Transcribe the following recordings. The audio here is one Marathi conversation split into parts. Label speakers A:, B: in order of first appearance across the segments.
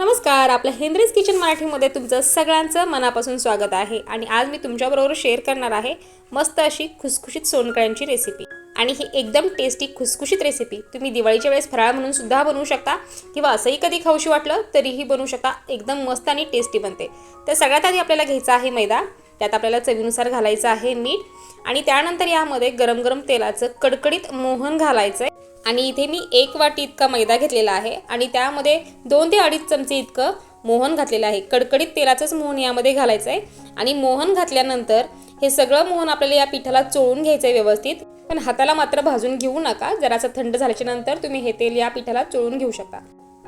A: नमस्कार आपल्या हेनरीज किचन मराठीमध्ये तुमचं सगळ्यांचं मनापासून स्वागत आहे. आणि आज मी तुमच्याबरोबर शेअर करणार आहे मस्त अशी खुसखुशीत सोनकळ्यांची रेसिपी आणि ही एकदम टेस्टी खुसखुशीत रेसिपी तुम्ही दिवाळीच्या वेळेस फराळ म्हणून सुद्धा बनवू शकता किंवा असंही कधी खाऊशी वाटलं तरीही बनवू शकता. एकदम मस्त आणि टेस्टी बनते. तर सगळ्यात आधी आपल्याला घ्यायचा आहे मैदा. त्यात आपल्याला चवीनुसार घालायचं आहे मीठ. आणि त्यानंतर यामध्ये गरम गरम तेलाचं कडकडीत मोहन घालायचं आहे आणि इथे मी एक वाटी इतका मैदा घेतलेला आहे आणि त्यामध्ये दोन ते अडीच चमचे इतकं मोहन घातलेलं आहे. कडकडीत तेलाचंच मोहन यामध्ये घालायचं आहे आणि मोहन घातल्यानंतर हे सगळं मोहन आपल्याला या पिठाला चोळून घ्यायचं आहे व्यवस्थित. पण हाताला मात्र भाजून घेऊ नका. जरासं थंड झाल्याच्यानंतर तुम्ही हे तेल या पिठाला चोळून घेऊ शकता.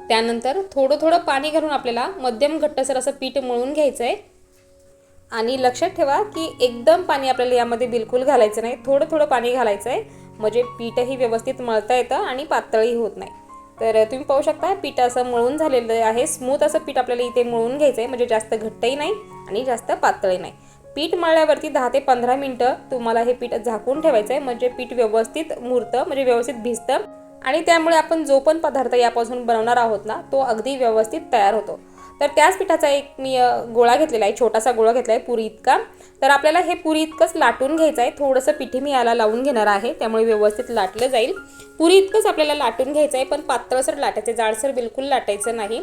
A: त्यानंतर थोडं थोडं पाणी घालून आपल्याला मध्यम घट्टसर असं पीठ मळून घ्यायचं आहे आणि लक्षात ठेवा की एकदम पाणी आपल्याला यामध्ये बिलकुल घालायचं नाही. थोडं थोडं पाणी घालायचं आहे म्हणजे पीठही व्यवस्थित मळता येतं आणि पातळही होत नाही. तर तुम्ही पाहू शकता पीठ असं मळून झालेलं आहे. स्मूथ असं पीठ आपल्याला इथे मळून घ्यायचं आहे म्हणजे जास्त घट्टही नाही आणि जास्त पातळही नाही. पीठ मळल्यावरती दहा ते पंधरा मिनटं तुम्हाला हे पीठ झाकून ठेवायचं आहे म्हणजे पीठ व्यवस्थित मुरतं म्हणजे व्यवस्थित भिजतं. आणि त्यामुळे आपण जो पण पदार्थ यापासून बनवणार आहोत ना तो अगदी व्यवस्थित तयार होतो. तर त्याच पिठाचा एक मी गोळा घेतलेला आहे छोटासा गोळा घेतला आहे पुरी इतका. तर आपल्याला हे पुरी इतकंच लाटून घ्यायचं आहे. थोडंसं पिठी मी याला लावून घेणार आहे त्यामुळे व्यवस्थित लाटलं जाईल. पुरी इतकंच आपल्याला लाटून घ्यायचं आहे पण पातळसर लाटायचं जाडसर बिलकुल लाटायचं नाही.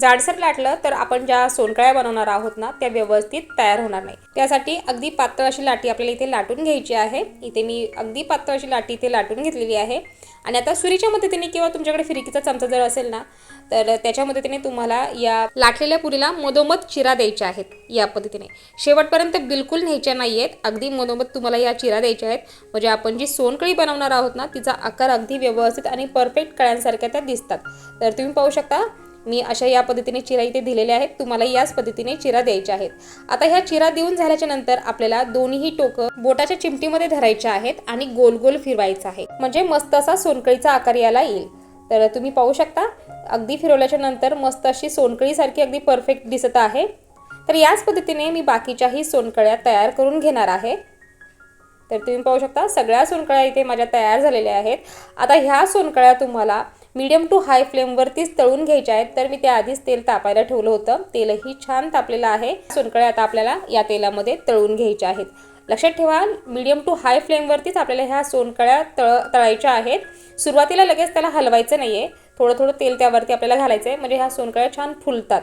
A: जाडसर लाटलं तर आपण ज्या सोनकळ्या बनवणार आहोत ना त्या व्यवस्थित तयार होणार नाही. त्यासाठी अगदी पातळ अशी लाटी आपल्याला इथे लाटून घ्यायची आहे. इथे मी अगदी पातळ अशी लाटी इथे लाटून घेतलेली आहे. आणि आता सुरीच्या मदतीने किंवा तुमच्याकडे फिरकीचा चमचा जर असेल ना तर त्याच्या मदतीने तुम्हाला या लाटलेल्या पुरीला मधोमध चिरा द्यायच्या आहेत या पद्धतीने. शेवटपर्यंत बिलकुल न्यायच्या नाही आहेत अगदी मधोमध तुम्हाला या चिरा द्यायच्या आहेत. म्हणजे आपण जी सोनकळी बनवणार आहोत ना तिचा आकार अगदी व्यवस्थित आणि परफेक्ट कळ्यांसारख्या त्या दिसतात. तर तुम्ही पाहू शकता मी अशा या पद्धतीने चिरा इथे दिलेल्या आहेत. तुम्हाला याच पद्धतीने चिरा द्यायच्या आहेत. आता ह्या चिरा देऊन झाल्याच्यानंतर आपल्याला दोन्ही टोकं बोटाच्या चिमटीमध्ये धरायच्या आहेत आणि गोल गोल फिरवायचं आहे. म्हणजे मस्त असा सोनकळीचा आकार याला येईल. तर तुम्ही पाहू शकता अगदी फिरवल्याच्या नंतर मस्त अशी सोनकळीसारखी अगदी परफेक्ट दिसत आहे. तर याच पद्धतीने मी बाकीच्याही सोनकळ्या तयार करून घेणार आहे. तर तुम्ही पाहू शकता सगळ्या सोनकळ्या इथे माझ्या तयार झालेल्या आहेत. आता ह्या सोनकळ्या तुम्हाला मीडियम टू हाय फ्लेमवरतीच तळून घ्यायच्या आहेत. तर मी त्याआधीच तेल तापायला ठेवलं होतं. तेलही छान तापलेलं आहे. सोनकळ्या आता आपल्याला या तेलामध्ये तळून घ्यायच्या आहेत. लक्षात ठेवा मीडियम टू हाय फ्लेमवरतीच आपल्याला ह्या सोनकळ्या तळ तळायच्या आहेत. सुरुवातीला लगेच त्याला हलवायचं नाही आहे थोडं थोडं तेल त्यावरती आपल्याला घालायचं आहे म्हणजे ह्या सोनकळ्या छान फुलतात.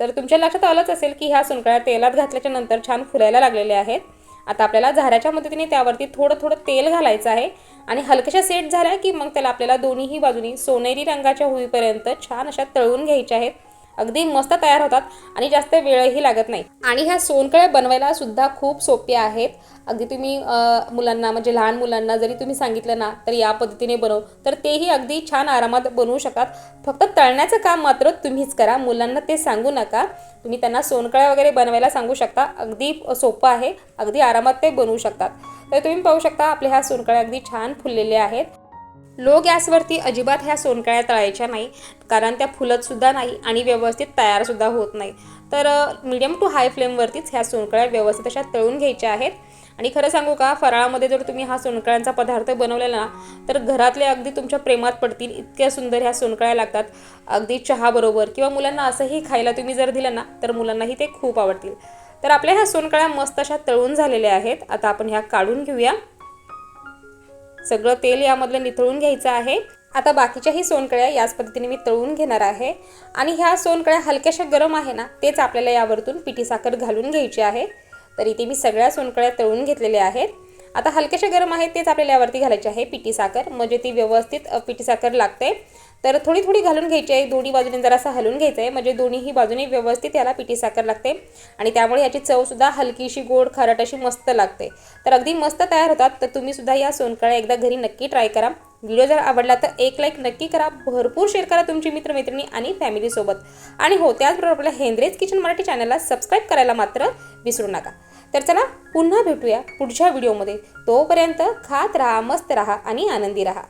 A: तर तुमच्या लक्षात आलंच असेल की ह्या सोनकळ्या तेलात घातल्याच्या नंतर छान फुलायला लागलेल्या आहेत. आता आपल्याला झाऱ्याच्या मदतीने त्यावरती थोडं थोडं तेल घालायचं आहे आणि हलक्याशा सेट झाल्या की मग त्याला आपल्याला दोन्हीही बाजूनी सोनेरी रंगाच्या होईपर्यंत छान अशा तळून घ्यायच्या आहेत. अगदी मस्त तयार होतात आणि जास्त वेळही लागत नाही. आणि ह्या सोनकळ्या बनवायला सुद्धा खूप सोप्या आहेत. अगदी तुम्ही मुलांना म्हणजे लहान मुलांना जरी तुम्ही सांगितलं ना तर या पद्धतीने बनव तर तेही अगदी छान आरामात बनवू शकतात फक्त तळण्याचं काम मात्र तुम्हीच करा. मुलांना ते सांगू नका. तुम्ही त्यांना सोनकळ्या वगैरे बनवायला सांगू शकता. अगदी सोपं आहे. अगदी आरामात ते बनवू शकतात. तर तुम्ही पाहू शकता आपल्या ह्या सोनकळ्या अगदी छान फुललेल्या आहेत. लो गॅसवरती अजिबात ह्या सोनकळ्या तळायच्या नाही कारण त्या फुलतसुद्धा नाही आणि व्यवस्थित तयारसुद्धा होत नाही. तर मीडियम टू हाय फ्लेमवरतीच ह्या सोनकळ्या व्यवस्थित अशा तळून घ्यायच्या आहेत. आणि खरं सांगू का फराळामध्ये जर तुम्ही हा सोनकळ्यांचा पदार्थ बनवलेला ना तर घरातले अगदी तुमच्या प्रेमात पडतील इतक्या सुंदर ह्या सोनकळ्या लागतात. अगदी चहाबरोबर किंवा मुलांना असंही खायला तुम्ही जर दिलं ना तर मुलांनाही ते खूप आवडतील. तर आपल्या ह्या सोनकळ्या मस्त अशा तळून झालेल्या आहेत. आता आपण ह्या काढून घेऊया. सगळं तेल यामधलं निथळून घ्यायचं आहे. आता बाकीच्याही सोनकळ्या याच पद्धतीने मी तळून घेणार आहे. आणि ह्या सोनकळ्या हलक्याशा गरम आहे ना तेच आपल्याला यावरतून पिठी साखर घालून घ्यायची आहे. तर इथे मी सगळ्या सोनकळ्या तळून घेतलेल्या आहेत. आता हलक्याशा गरम आहे तेच आपल्याला यावरती घालायचे आहे पिठी साखर. म्हणजे ती व्यवस्थित पिठी साखर लागते तर थोडी थोडी घालून घ्यायची आहे दोन्ही बाजूने जरासं हलवून घ्यायचं आहे म्हणजे दोन्हीही बाजूने व्यवस्थित याला पिठी साखर लागते आणि त्यामुळे याची चवसुद्धा हलकीशी गोड खारट अशी मस्त लागते. तर अगदी मस्त तयार होतात. तर तुम्ही सुद्धा या सोनकळ्या एकदा घरी नक्की ट्राय करा. व्हिडिओ जर आवडला तर एक लाईक नक्की करा. भरपूर शेअर करा तुमची मित्रमैत्रिणी आणि फॅमिलीसोबत. आणि हो त्याचबरोबर आपल्या हेंद्रेज किचन मराठी चॅनलला सबस्क्राईब करायला मात्र विसरू नका. तर चला पुन्हा भेटूया पुढच्या व्हिडिओमध्ये. तोपर्यंत खात राहा मस्त राहा आणि आनंदी राहा.